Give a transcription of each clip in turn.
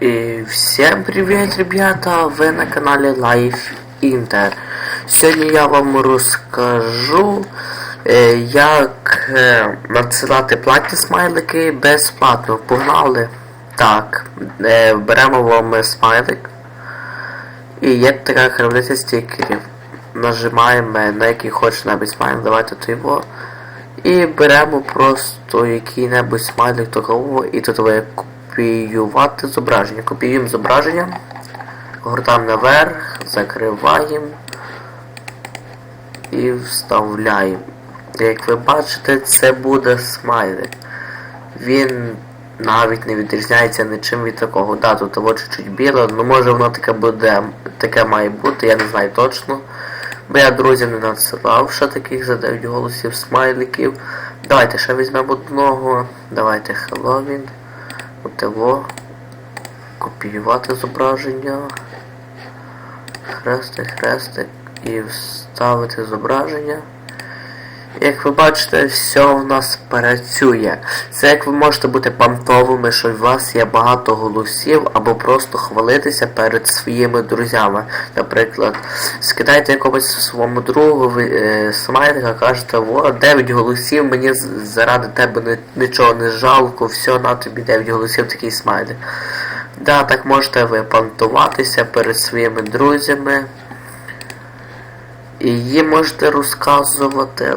И всем привет, ребята! Вы на канале Life Inter. Сьогодні я вам розкажу, е, як е, надсилати платні смайлики безплатно. Погнали! Так, е, беремо вам смайлик. І як треба робити стікерів. Нажимаємо на який хоч небудь смайлик, давайте його. І беремо просто який-небудь смайлик такого і тут ви копіювати зображення. Копіюємо зображення, гортаємо наверх, закриваємо і вставляємо. Як ви бачите, це буде смайлик. Він навіть не відрізняється нічим від такого. Да, тут того чуть-чуть біло, ну може воно таке буде, таке має бути, я не знаю точно. Бо я друзям не надсилав ще таких за 9 голосів смайликів. Давайте ще візьмемо одного. Давайте Хеллоуін. Отего. Копіювати зображення. Хрестик, хрестик. І вставити зображення. Як ви бачите, все у нас працює. Це як ви можете бути пам'ятовими, що у вас є багато голосів, або просто хвалитися перед своїми друзями. Наприклад, скидайте якомусь своєму другу ви, е, смайлика, кажете, о, 9 голосів, мені заради тебе нічого не жалко, все, на тобі 9 голосів, такий смайлик. Да, так можете ви пантуватися перед своїми друзями. І їм можете розказувати.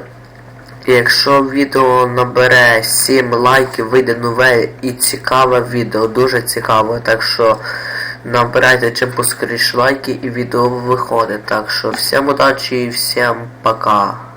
Якщо відео набере 7 лайків, вийде нове і цікаве відео, дуже цікаве. Так що набирайте чим поскоріше лайки і відео виходить. Так що всім удачі і всім пока.